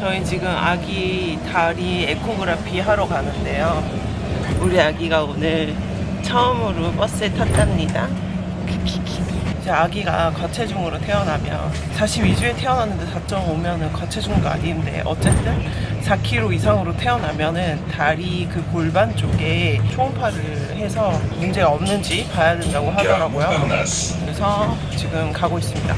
저희 지금 아기 다리 에코그라피 하러 가는데요. 우리 아기가 오늘 처음으로 버스에 탔답니다. 이제 아기가 과체중으로 태어나면 42주에 태어났는데 4.5면은 과체중도 아닌데 어쨌든 4kg 이상으로 태어나면은 다리 그 골반 쪽에 초음파를 해서 문제가 없는지 봐야 된다고 하더라고요. 그래서 지금 가고 있습니다.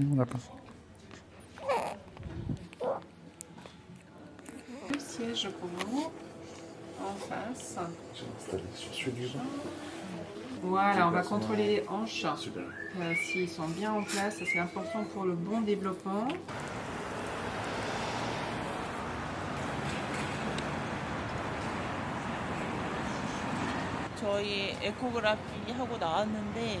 On n'a pas. Le siège pour vous, en face. J'ai installé sur celui-là. Voilà, on va contrôler les hanches. Super. euh, S'ils sont bien en place, ça, c'est important pour le bon développement. 저희 에코그라피 하고 나왔는데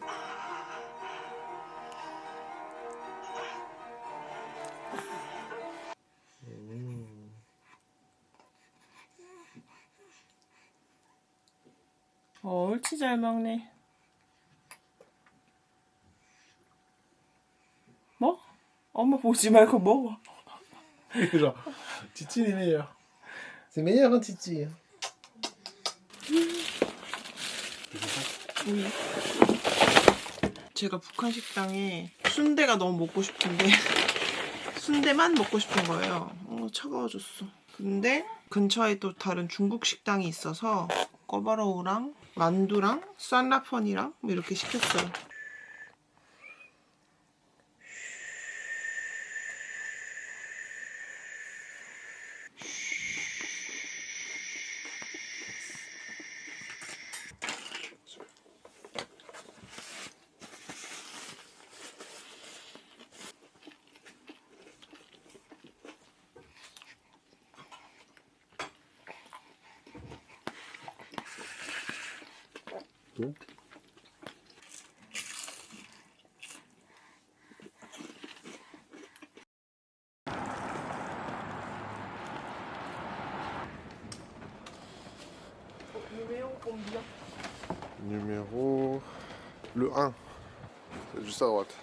어, 옳지 잘 먹네. 뭐? 엄마 보지 말고 먹어. C'est meilleur, hein, Titi 우이. 제가 북한 식당에 순대가 너무 먹고 싶은데 순대만 먹고 싶은 거예요. 어, 차가워졌어. 근데 근처에 또 다른 중국 식당이 있어서 꺼바로우랑 만두랑 싼라펀이랑 뭐 이렇게 시켰어요. Numéro. Le 1. C'est juste à droite.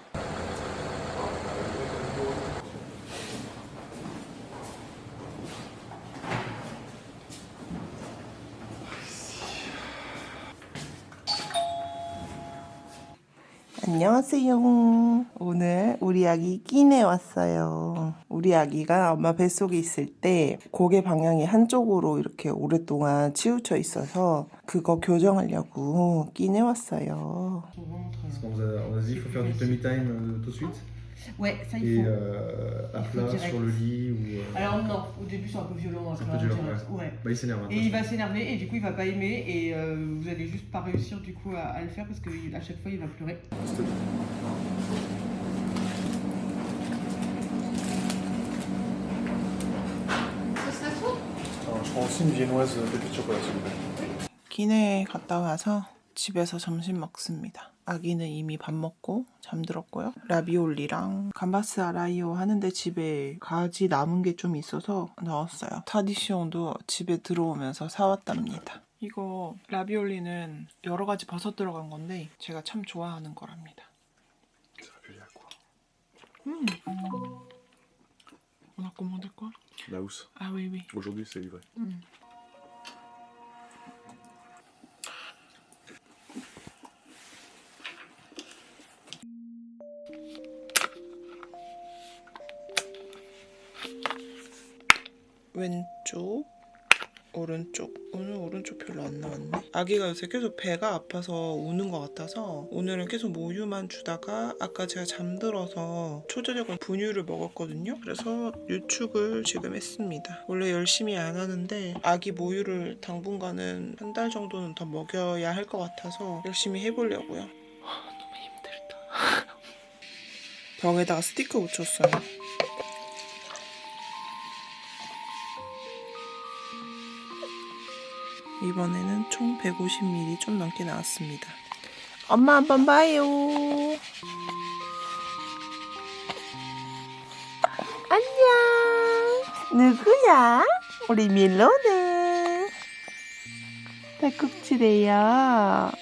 안녕하세요. 오늘 우리 아기 끼내 왔어요. 우리 아기가 엄마 뱃속에 있을 때 고개 방향이 한쪽으로 이렇게 오랫동안 치우쳐 있어서 그거 교정하려고 끼내 왔어요. Ouais, ça et euh, à Il faut plat direct. sur le lit ou. euh, Alors non, au début c'est un peu violent. C'est après, un peu dur, direct. ouais. ouais. Bah, il s'énerve un peu. Et il va s'énerver et du coup il va pas aimer et euh, vous allez juste pas réussir du coup à, à le faire parce que il- à chaque fois il va pleurer. Alors, je prends aussi une viennoise euh, pépite chocolat, s'il vous plaît. 기내 갔다 와서 집에서 점심 먹습니다. 아기는 이미 밥 먹고 잠들었고요. 라비올리랑 감바스 아라이오 하는데 집에 가지 남은 게 좀 있어서 넣었어요. 타디시옹도 집에 들어오면서 사왔답니다. 이거 라비올리는 여러 가지 버섯 들어간 건데 제가 참 좋아하는 거랍니다. Quoi On a commandé quoi La housse. Ah oui oui. Aujourd'hui, c'est livré. 왼쪽 오른쪽. 오늘 오른쪽 별로 안 나왔네. 아기가 요새 계속 배가 아파서 우는 것 같아서 오늘은 계속 모유만 주다가 아까 제가 잠들어서 초저녁은 분유를 먹었거든요. 그래서 유축을 지금 했습니다. 원래 열심히 안 하는데 아기 모유를 당분간은 한 달 정도는 더 먹여야 할 것 같아서 열심히 해보려고요. 너무 힘들다. 벽에다가 스티커 붙였어요 이번에는 총 150ml 좀 넘게 나왔습니다. 엄마 한번 봐요. 안녕. 누구야? 우리 밀로네. 배꼽치래요.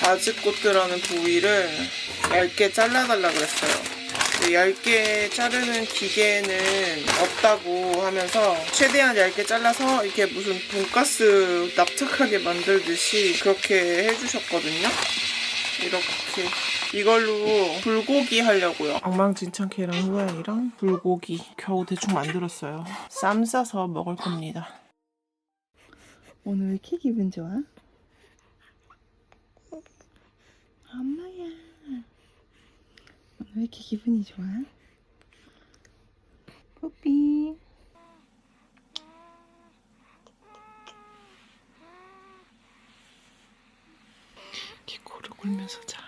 바지꽃들하는 부위를 얇게 잘라달라 그랬어요. 근데 얇게 자르는 기계는 없다고 하면서 최대한 얇게 잘라서 이렇게 무슨 돈가스 납작하게 만들듯이 그렇게 해주셨거든요. 이렇게 이걸로 불고기 하려고요. 엉망진창 계란 후라이랑 불고기 겨우 대충 만들었어요. 쌈 싸서 먹을 겁니다. 오늘 왜 이렇게 기분 좋아? 엄마야. 왜 이렇게 기분이 좋아? 뽀삐. 이렇게 코를 골면서 자.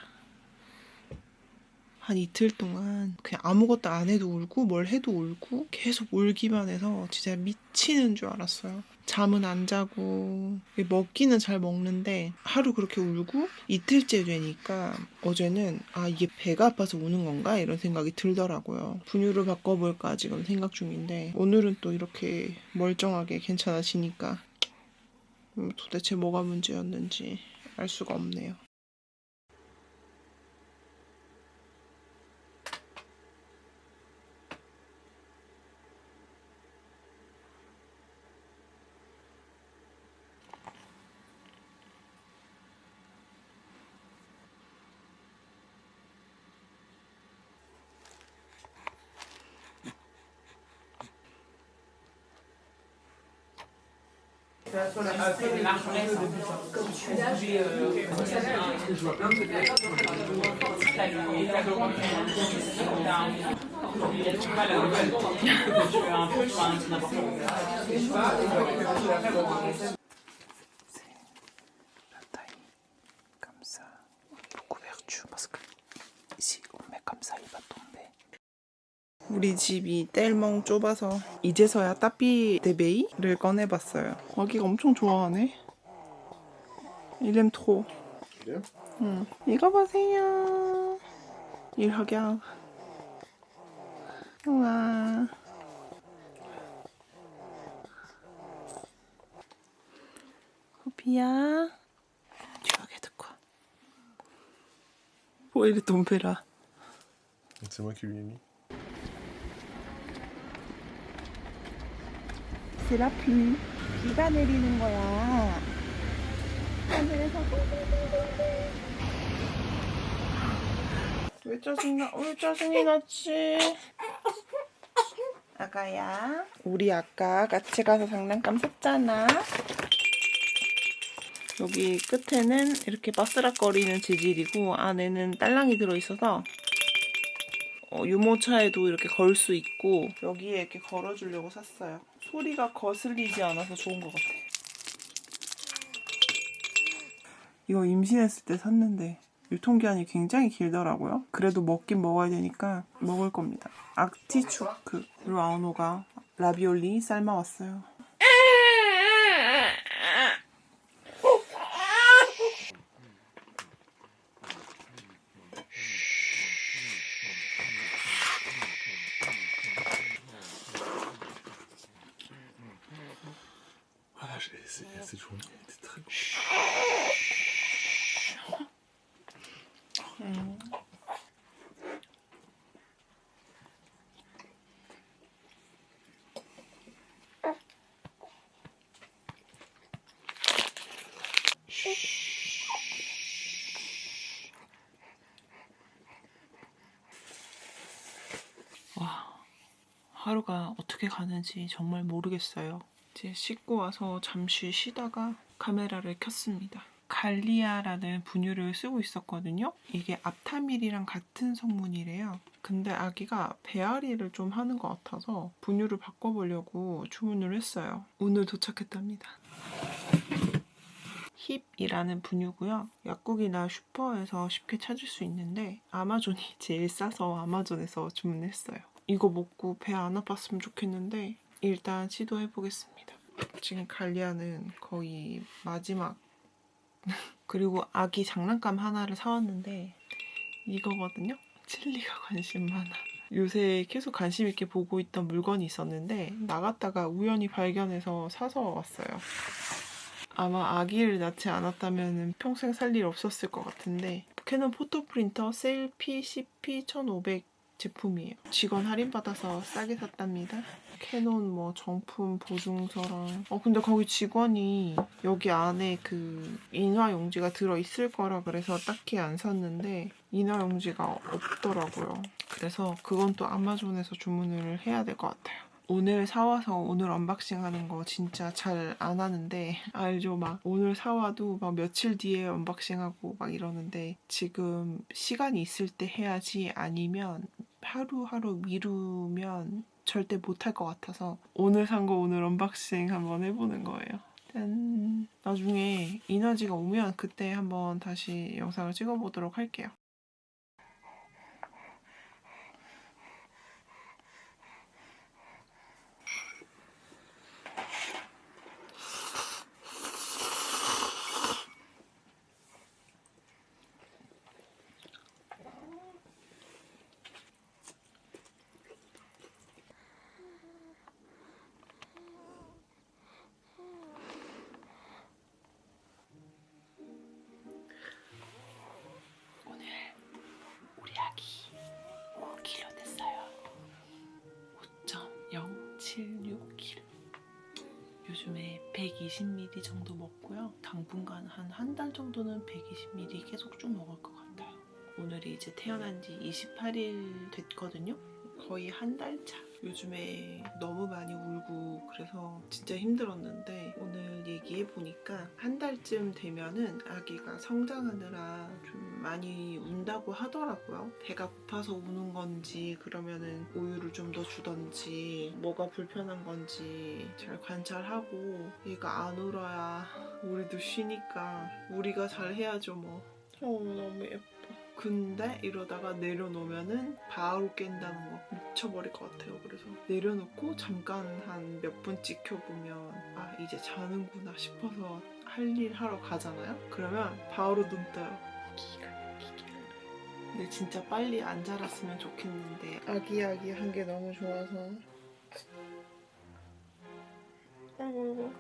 한 이틀 동안 그냥 아무것도 안 해도 울고 뭘 해도 울고 계속 울기만 해서 진짜 미치는 줄 알았어요. 잠은 안 자고 먹기는 잘 먹는데 하루 그렇게 울고 이틀째 되니까 어제는 아 이게 배가 아파서 우는 건가 이런 생각이 들더라고요. 분유를 바꿔볼까 지금 생각 중인데 오늘은 또 이렇게 멀쩡하게 괜찮아지니까 음, 도대체 뭐가 문제였는지 알 수가 없네요. Je vois plein de têtes. Si t'as le. Si t'as le. Si t'as le. Si t'as un. Si t'as un. Si t'as un. Un. Si t'as un. Un. Si t'as un. 집이 뗄멍 좁아서 이제서야 따삐 데베이를 꺼내봤어요. 아기가 엄청 좋아하네. 이름 트로. 그래요? 응. 이거 보세요. 일하경. 우와. 호피야. 조용히 듣고. 뭐 이리 돈베라. C'est moi qui lui ai mis. C'est pluie. 비가 내리는 거야. 하늘에서 왜 짜증나? 왜 짜증이 났지? 아가야. 우리 아까 같이 가서 장난감 샀잖아. 여기 끝에는 이렇게 바스락거리는 재질이고 안에는 딸랑이 들어있어서 어, 유모차에도 이렇게 걸 수 있고 여기에 이렇게 걸어주려고 샀어요. 소리가 거슬리지 않아서 좋은 것 같아. 이거 임신했을 때 샀는데 유통기한이 굉장히 길더라고요. 그래도 먹긴 먹어야 되니까 먹을 겁니다. 악티초크 루아우노가 라비올리 삶아왔어요. 하루가 어떻게 가는지 정말 모르겠어요. 이제 씻고 와서 잠시 쉬다가 카메라를 켰습니다. 갈리아라는 분유를 쓰고 있었거든요. 이게 앞타밀이랑 같은 성분이래요. 근데 아기가 배앓이를 좀 하는 것 같아서 분유를 바꿔보려고 주문을 했어요. 오늘 도착했답니다. 힙이라는 분유고요. 약국이나 슈퍼에서 쉽게 찾을 수 있는데 아마존이 제일 싸서 아마존에서 주문했어요. 이거 먹고 배 안 아팠으면 좋겠는데 일단 시도해 보겠습니다. 지금 갈리아는 거의 마지막 그리고 아기 장난감 하나를 사왔는데 이거거든요. 칠리가 관심 많아. 요새 계속 관심 있게 보고 있던 물건이 있었는데 나갔다가 우연히 발견해서 사서 왔어요. 아마 아기를 낳지 않았다면 평생 살 일 없었을 것 같은데 캐논 포토 프린터 세일 PCP 1500 제품이에요. 직원 할인 받아서 싸게 샀답니다. 캐논 뭐 정품 보증서랑 어 근데 거기 직원이 여기 안에 그 인화 용지가 들어 있을 거라 그래서 딱히 안 샀는데 인화 용지가 없더라고요. 그래서 그건 또 아마존에서 주문을 해야 될 것 같아요. 오늘 사와서 오늘 언박싱 하는 거 진짜 잘 안 하는데 알죠 막 오늘 사와도 막 며칠 뒤에 언박싱 하고 막 이러는데 지금 시간이 있을 때 해야지 아니면 하루하루 미루면 절대 못할 것 같아서 오늘 산 거 오늘 언박싱 한번 해보는 거예요. 짠. 나중에 이너지가 오면 그때 한번 다시 영상을 찍어보도록 할게요. 120ml 정도 먹고요. 당분간 한 한 달 정도는 120ml 계속 쭉 먹을 것 같아요. 오늘이 이제 태어난 지 28일 됐거든요. 거의 한 달 차. 요즘에 너무 많이 울고 그래서 진짜 힘들었는데 오늘 얘기해 보니까 한 달쯤 되면은 아기가 성장하느라 좀 많이 운다고 하더라고요. 배가 고파서 우는 건지 그러면은 우유를 좀 더 주던지 뭐가 불편한 건지 잘 관찰하고 얘가 안 울어야 우리도 쉬니까 우리가 잘 해야죠 뭐. 어 너무 예뻐. 근데 이러다가 내려놓으면은 바로 깬다는 거 미쳐버릴 것 같아요. 그래서 내려놓고 잠깐 한 몇 분 지켜보면 아 이제 자는구나 싶어서 할 일 하러 가잖아요. 그러면 바로 눈 떠요. 기가. 근데 진짜 빨리 안 자랐으면 좋겠는데 아기아기한 게 너무 좋아서. 아이고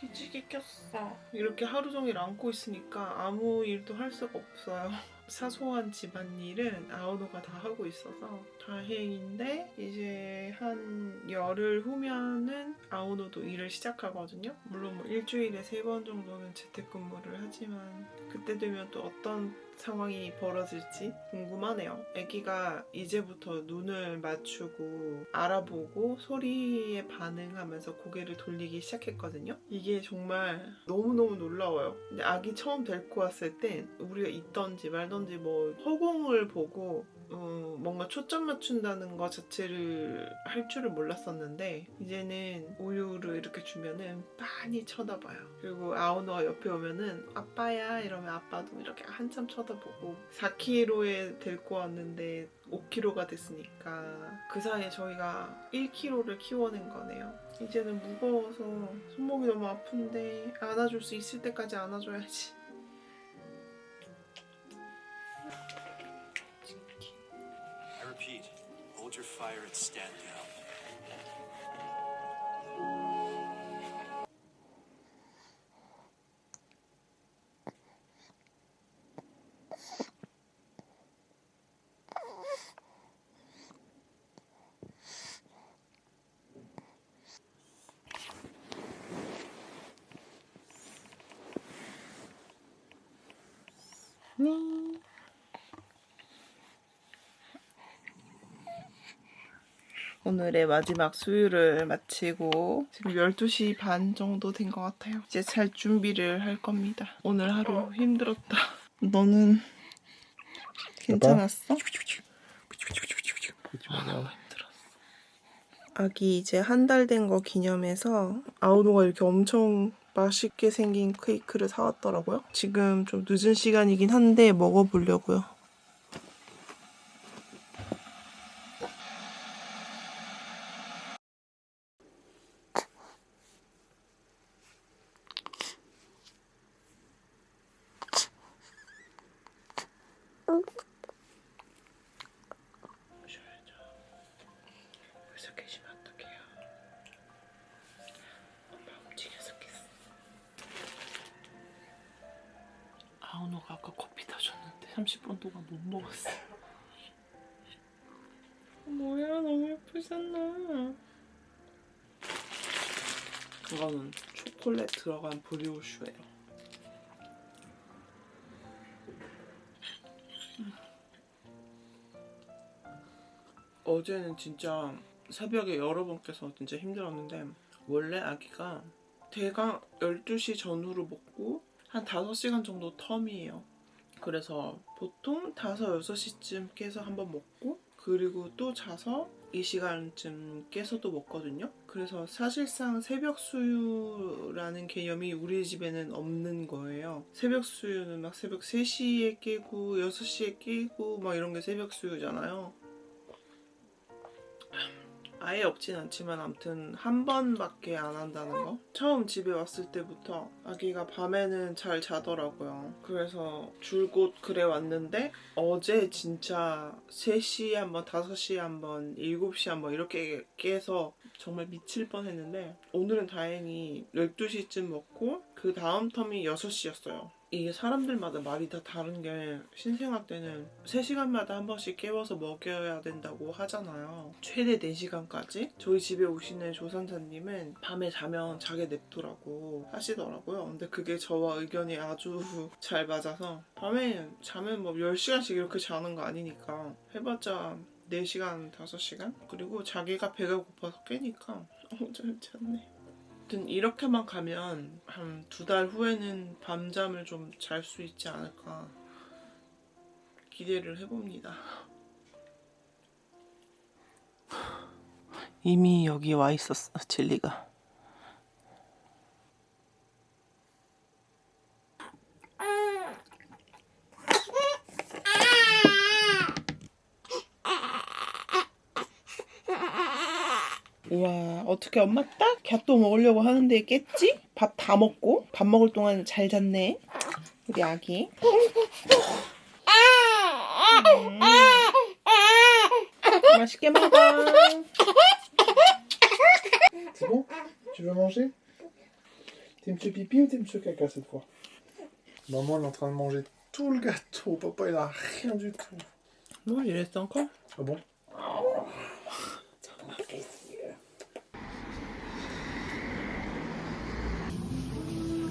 기지개 꼈어. 이렇게 하루 종일 안고 있으니까 아무 일도 할 수가 없어요. 사소한 집안일은 아우노가 다 하고 있어서 다행인데 이제 한 열흘 후면은 아우노도 일을 시작하거든요. 물론 뭐 일주일에 세 번 정도는 재택근무를 하지만 그때 되면 또 어떤 상황이 벌어질지 궁금하네요. 아기가 이제부터 눈을 맞추고 알아보고 소리에 반응하면서 고개를 돌리기 시작했거든요. 이게 정말 너무너무 놀라워요. 근데 아기 처음 데리고 왔을 때 우리가 있던지 말던지 뭐 허공을 보고 어, 뭔가 초점 맞춘다는 것 자체를 할 줄을 몰랐었는데 이제는 우유를 이렇게 주면은 많이 쳐다봐요. 그리고 아우노가 옆에 오면은 아빠야 이러면 아빠도 이렇게 한참 쳐다보고 4kg에 데리고 왔는데 5kg가 됐으니까 그 사이에 저희가 1kg를 키워낸 거네요. 이제는 무거워서 손목이 너무 아픈데 안아줄 수 있을 때까지 안아줘야지. Repeat, hold your fire and stand down. 오늘의 마지막 수유를 마치고 지금 12시 반 정도 된 것 같아요. 이제 잘 준비를 할 겁니다. 오늘 하루 힘들었다. 너는 괜찮았어? 아기 이제 한 달 된 거 기념해서 아우노가 이렇게 엄청 맛있게 생긴 케이크를 사왔더라고요. 지금 좀 늦은 시간이긴 한데 먹어보려고요. 이거는 초콜릿 들어간 브리오슈예요. 어제는 진짜 새벽에 여러 번 깨서 진짜 힘들었는데 원래 아기가 대강 12시 전후로 먹고 한 5시간 정도 텀이에요. 그래서 보통 5, 6시쯤 깨서 한번 먹고 그리고 또 자서 이 시간쯤 깨서도 먹거든요. 그래서 사실상 새벽 수유라는 개념이 우리 집에는 없는 거예요. 새벽 수유는 막 새벽 3시에 깨고 6시에 깨고 막 이런 게 새벽 수유잖아요. 아예 없진 않지만 아무튼 한 번밖에 안 한다는 거. 처음 집에 왔을 때부터 아기가 밤에는 잘 자더라고요. 그래서 줄곧 그래 왔는데 어제 진짜 3시에 한 번, 5시에 한 번, 7시에 한번 이렇게 깨서 정말 미칠 뻔 했는데 오늘은 다행히 12시쯤 먹고 그 다음 텀이 6시였어요. 이게 사람들마다 말이 다 다른 게 신생아 때는 3시간마다 한 번씩 깨워서 먹여야 된다고 하잖아요. 최대 4시간까지. 저희 집에 오시는 조산사님은 밤에 자면 자게 냅두라고 하시더라고요. 근데 그게 저와 의견이 아주 잘 맞아서 밤에 자면 뭐 10시간씩 이렇게 자는 거 아니니까 해봤자 4시간, 5시간? 그리고 자기가 배가 고파서 깨니까 너무 잘 잤네. 아무튼 이렇게만 가면 한 두 달 후에는 밤잠을 좀 잘 수 있지 않을까 기대를 해봅니다. 이미 여기 와 있었어, 진리가. 우와 어떻게 엄마 딱 갸또 먹으려고 하는데 깼지? 밥 다 먹고 밥 먹을 동안 잘 잤네 우리 아기 음. 맛있게 먹어 C'est bon Tu veux manger T'es monsieur pipi ou t'es monsieur caca cette fois Maman elle est en train de manger tout le gâteau. Papa il a rien du tout. 뭐 이랬어 encore Ah bon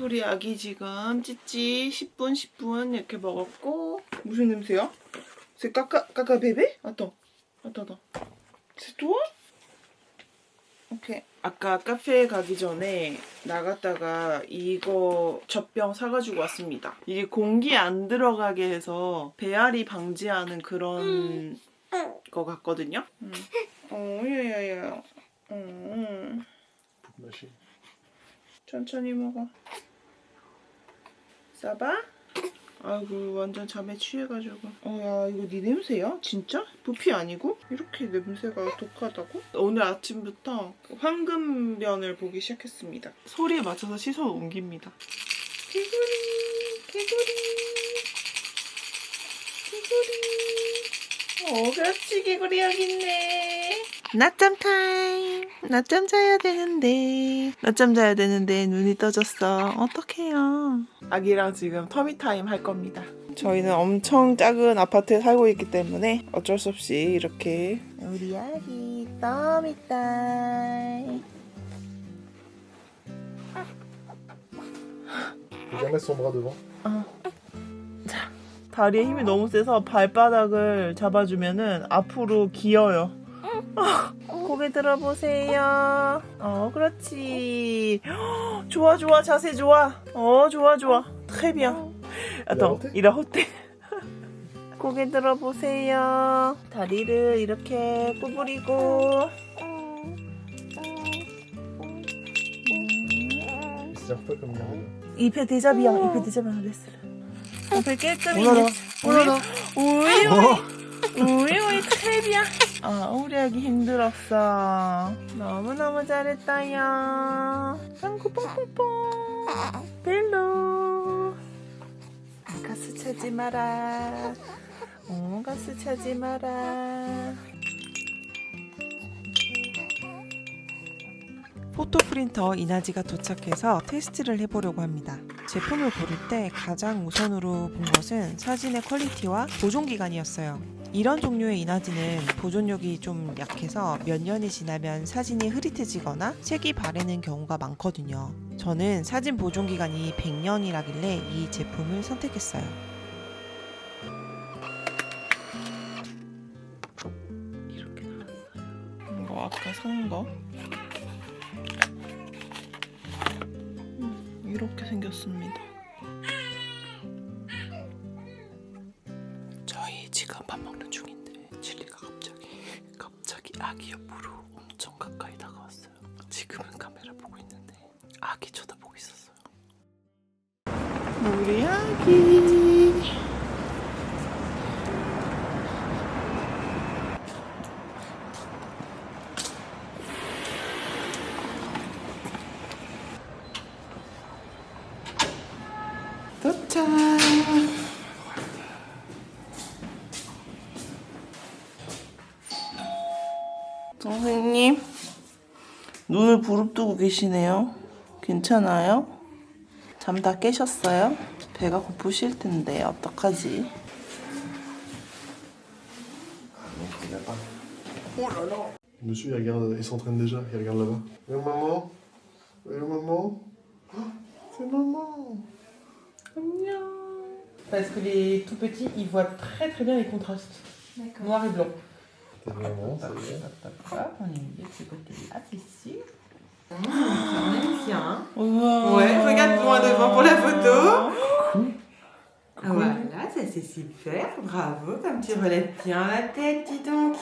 우리 아기 지금 찌찌 10분 10분 이렇게 먹었고 무슨 냄새야? Caca bébé? Attends attends attends C'est toi? 오케이 아까 카페에 가기 전에 나갔다가 이거 젖병 사가지고 왔습니다 이게 공기 안 들어가게 해서 배앓이 방지하는 그런 거 같거든요 음. 어 야야야 음. 천천히 먹어. 싸봐? 아이고 완전 잠에 취해가지고. 어야 이거 네 냄새야? 진짜? 부피 아니고? 이렇게 냄새가 독하다고? 오늘 아침부터 황금변을 보기 시작했습니다. 소리에 맞춰서 시선 옮깁니다. 개구리, 개구리, 개구리. 오, 그렇지. 개구리 여기 있네. 낮잠 타임. 낮잠 자야 되는데. 낮잠 자야 되는데 눈이 떠졌어. 어떡해요. 아기랑 지금 터미 타임 할 겁니다. 저희는 엄청 작은 아파트에 살고 있기 때문에 어쩔 수 없이 이렇게 우리 아기 터미 타임. Mettre son bras devant. 다리에 힘이 너무 세서 발바닥을 잡아주면은 앞으로 기어요. 고개 들어보세요. 어, 그렇지. 좋아, 좋아, 자세 좋아. 어, 좋아, 좋아. très bien. attends, il a roté. 고개 들어보세요. 다리를 이렇게 구부리고. C'est un peu comme une Il fait déjà bien, il fait déjà bien, laisse-le. On fait quelques Oh là là, minutes. oh là là. Oui, oui. Oui, oui, très bien. 아, 우리 아기 힘들었어. 너무너무 잘했다요. 짱구 뽕뽕뽕. 벨로. 가스 차지 마라. 어, 가스 차지 마라. 포토 프린터 이나지가 도착해서 테스트를 해보려고 합니다. 제품을 고를 때 가장 우선으로 본 것은 사진의 퀄리티와 보존 기간이었어요. 이런 종류의 이나지는 보존력이 좀 약해서 몇 년이 지나면 사진이 흐릿해지거나 색이 바래는 경우가 많거든요. 저는 사진 보존 기간이 100년이라길래 이 제품을 선택했어요. 이렇게 나왔어요. 이거 아까 산 거. 음, 이렇게 생겼습니다. 도착. 선생님, 눈을 부릅뜨고 계시네요. 괜찮아요? 잠 다 깨셨어요? 배가 고프실 텐데 어떡하지? Regarde, il s'entraîne déjà, il regarde là-bas. Regarde maman. Regarde maman. Oh, C'est maman. Parce que les tout petits, ils voient très très bien les contrastes. Noir et blanc. C'est ça y est. on est mis de ce côté-là, c'est sûr. Mmh, hein. 우와. Ouais, regarde-moi devant pour la photo. Voilà, ça c'est super, bravo, comme tu relèves bien la tête, dis donc.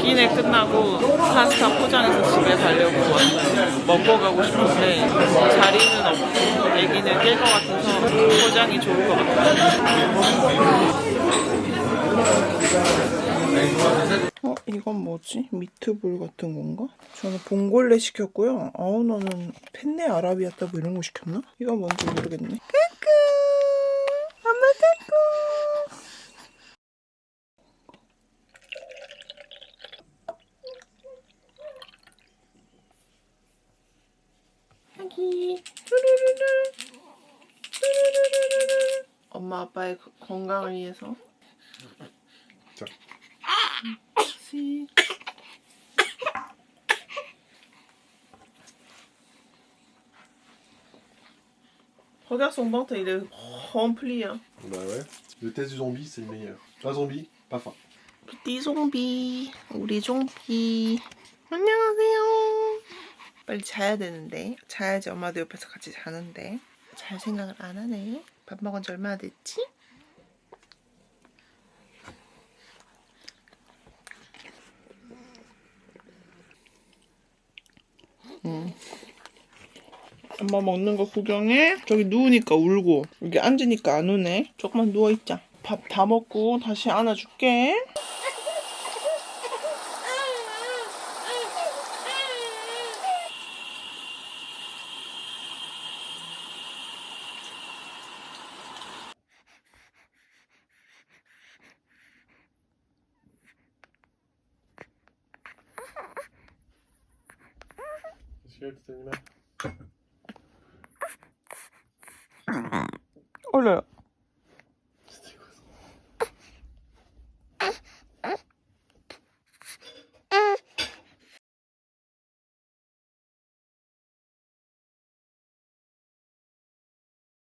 끼네 끝나고 파스타 포장해서 집에 가려고 왔어요. 먹고 가고 싶은데 자리는 없고 애기는 깰 것 같아서 포장이 좋을 것 같아요. 어, 이건 뭐지? 미트볼 같은 건가? 저는 봉골레 시켰고요. 아우, 나는 펜네 아라비아따 뭐 이런 거 시켰나? 이건 뭔지 모르겠네. 까꿍! 엄마 까꿍! 아기 뚜루루루 뚜루루루루 엄마 아빠의 거- 건강을 위해서 자. 시. Regarde son ventre, il est rempli. Hein. Bah ouais. Le test du zombie, c'est le meilleur. Pas zombie, pas faim. 띠 좀비, 우리 좀비. 안녕하세요. 빨리 자야 되는데. 자야지 엄마도 옆에서 같이 자는데. 잘 생각을 안 하네. 밥 먹은 지 얼마나 됐지? 음. 엄마 먹는 거 구경해? 저기 누우니까 울고 여기 앉으니까 안 우네. 조금만 누워있자. 밥 다 먹고 다시 안아줄게.